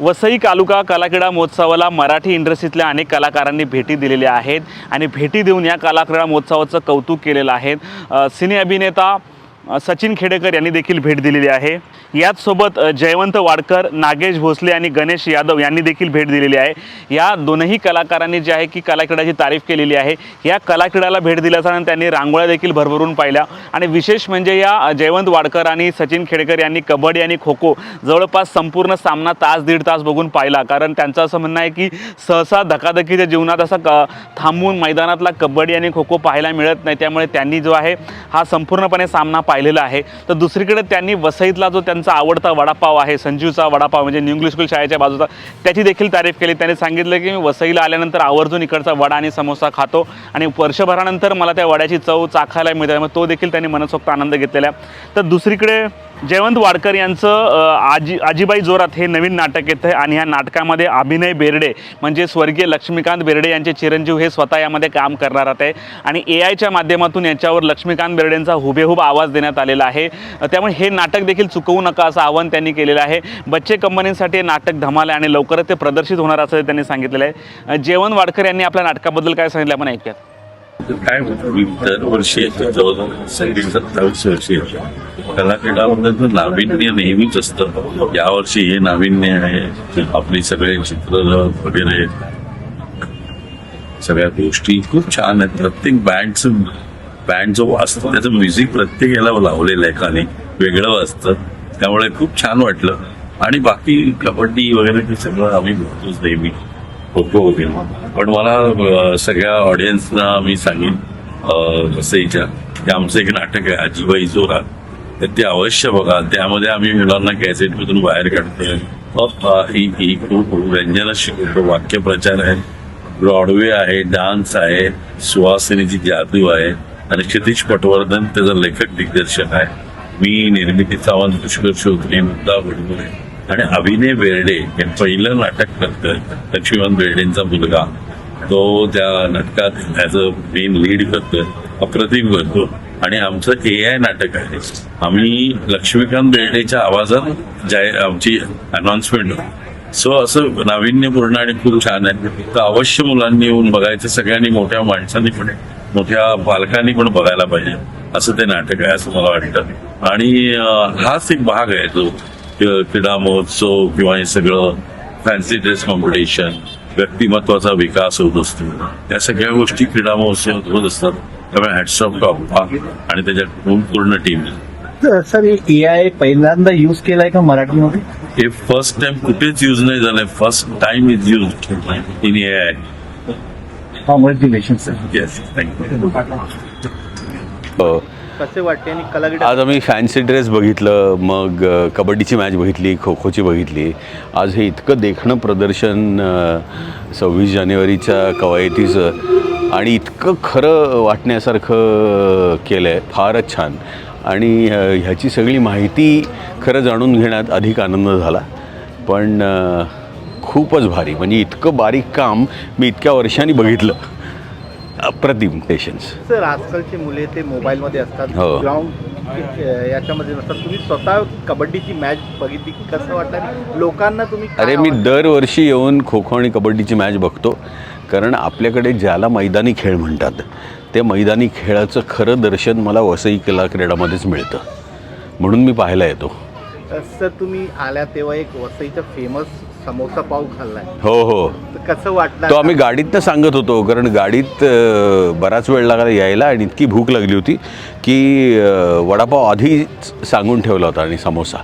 वसई कालुका कलाक्रीडा महोत्सवाला मराठी इंडस्ट्रीतल्या अनेक कलाकारांनी भेटी दिलेल्या आहेत आणि भेटी देऊन या कलाक्रीडा महोत्सवाचं कौतुक केलेलं आहे. सिने अभिनेता सचिन खेडेकर यांनी देखील भेट दिलेली आहे. याचसोबत जयवंत वाडकर नागेश भोसले आणि गणेश यादव यांनी देखील भेट दिलेली आहे. या दोनही कलाकारांनी जे आहे की कलाक्रीडाची तारीफ केलेली आहे. या कलाक्रीडाला भेट दिल्याच्यानंतर त्यांनी रांगोळ्या देखील भरभरून पाहिल्या. आणि विशेष म्हणजे या जयवंत वाडकर आणि सचिन खेडेकर यांनी कबड्डी आणि खो खो जवळपास संपूर्ण सामना तास दीड तास बघून पाहिला. कारण त्यांचं असं म्हणणं आहे की सहसा धकाधकीच्या जीवनात असा क थांबून मैदानातला कबड्डी आणि खो खो पाहायला मिळत नाही. त्यामुळे त्यांनी जो आहे हा संपूर्णपणे सामना पाहिलेलं आहे. तर दुसरीकडे त्यांनी वसईतला जो त्यांचा आवडता वडापाव आहे संजीवचा वडापाव म्हणजे न्यू इंग्लिश स्कूल शाळेच्या बाजूचा त्याची देखील तारीफ केली. त्यांनी सांगितलं की मी वसईला आल्यानंतर आवर्जून इकडचा वडा आणि समोसा खातो आणि वर्षभरानंतर मला त्या वड्याची चव चाखायला मिळते. मग तो देखील त्यांनी मनसोक्त आनंद घेतलेला आहे. तर दुसरीकडे जयवंत वाडकर यांचं आजी आजीबाई जोरात हे नवीन नाटक येतं आहे आणि ह्या नाटकामध्ये अभिनय बेर्डे म्हणजे स्वर्गीय लक्ष्मीकांत बेर्डे यांचे चिरंजीव हे स्वतः यामध्ये काम करणार आहे आणि ए आयच्या माध्यमातून याच्यावर लक्ष्मीकांत बेर्डेंचा हुबेहूब आवाज देण्यात आलेला आहे. त्यामुळे हे नाटक देखील चुकवू नका असं आवाहन त्यांनी केलेलं आहे. बच्चे कंपनीसाठी हे नाटक धमाल आहे आणि लवकरच ते प्रदर्शित होणार असं त्यांनी सांगितलेलं आहे. जयवंत वाडकर यांनी आपल्या नाटकाबद्दल काय सांगितलं? आपण ऐकूयात. काय म्हणतो? मी दरवर्षी येतो जवळजवळ सगळी सत्तावीस वर्षी येतो. कलाक्रीडामध्ये नाविन्य नेहमीच असतं. यावर्षी हे नाविन्य आहे आपली सगळे चित्र वगैरे सगळ्या गोष्टी खूप छान आहेत. प्रत्येक बँडचं बँड जो असतो त्याचं म्युझिक प्रत्येक याला लावलेलं आहे एकाने वेगळं वाचतं त्यामुळे खूप छान वाटलं. आणि बाकी कबड्डी वगैरे ते सगळं आम्ही बघतोच नेहमी. खो होतील. पण मला सगळ्या ऑडियन्सना मी सांगेन अं, की आमचं एक नाटक आहे आजीबाई जोरात तर ते अवश्य बघा. त्यामध्ये आम्ही मुलांना कॅसेटमधून बाहेर काढतोय. ही ही खूप व्यंजन शिकवतो. वाक्यप्रचार आहे. ब्रॉडवे आहे डान्स आहे सुहासिनीची जादू आहे आणि क्षितिश पटवर्धन त्याचा लेखक दिग्दर्शक आहे. मी निर्मिती सावंत पुष्कर शोधणे मुद्दा बडगुळे आणि अभिनय बेर्डे हे पहिलं नाटक करत लक्ष्मीकांत बेर्डेंचा मुलगा. तो त्या नाटकात ॲज अ मेन लीड करतोय. अप्रतिम करतो आणि आमचं ए आय नाटक आहे. आम्ही लक्ष्मीकांत बेर्डेच्या आवाजात जाय आमची अनाउन्समेंट सो असं नाविन्यपूर्ण आणि खूप छान आहे. तर अवश्य मुलांनी येऊन बघायचं. सगळ्यांनी मोठ्या माणसांनी पण मोठ्या पालकांनी पण बघायला पाहिजे. असं ते नाटक आहे असं मला वाटतं. आणि हाच एक भाग आहे जो क्रीडा महोत्सव किंवा हे सगळं फॅन्सी ड्रेस कॉम्पिटिशन व्यक्तिमत्वाचा विकास होत असतो. त्या सगळ्या गोष्टी क्रीडा महोत्सवात होत असतात. त्यामुळे हॅट्स ऑफ टॉप आणि त्याच्यात पूर्ण टीम सर ए आय पहिल्यांदा युज केलाय का मराठीमध्ये? हे फर्स्ट टाइम कुठेच युज नाही झालंय. First time is use in A I congratulation sir yes thank you हो. कसे वाटते आणि कलागीडा आज आम्ही फॅन्सी ड्रेस बघितलं मग कबड्डीची मॅच बघितली खो खोची बघितली. आज हे इतकं देखणं प्रदर्शन सव्वीस जानेवारीच्या कवायतीचं आणि इतकं खरं वाटण्यासारखं केलं आहे फारच छान. आणि ह्याची सगळी माहिती खरं जाणून घेण्यात अधिक आनंद झाला. पण खूपच भारी. म्हणजे इतकं बारीक काम मी इतक्या वर्षांनी बघितलं. अप्रतिम पेशन्स सर आजकालची मुले ते मोबाईलमध्ये असतात. हो. ग्राउंड याच्यामध्ये नसतात. तुम्ही स्वतः कबड्डीची मॅच बघितली कसं वाटतं? लोकांना तुम्ही काय अरे मी दरवर्षी येऊन खो खो आणि कबड्डीची मॅच बघतो. कारण आपल्याकडे ज्याला मैदानी खेळ म्हणतात ते मैदानी खेळाचं खरं दर्शन मला वसई कला क्रीडामध्येच मिळतं. म्हणून मी पाहायला येतो. सर तुम्ही आल्या तेव्हा एक वसईचा फेमस समोसा पाव खाल्लाय. हो हो. तर कसं वाटलं तो आम्ही गाडीतनं सांगत होतो कारण गाडीत अ, बराच वेळ लागला यायला आणि इतकी भूक लागली होती की अ, वडापाव आधीच सांगून ठेवला होता आणि समोसा.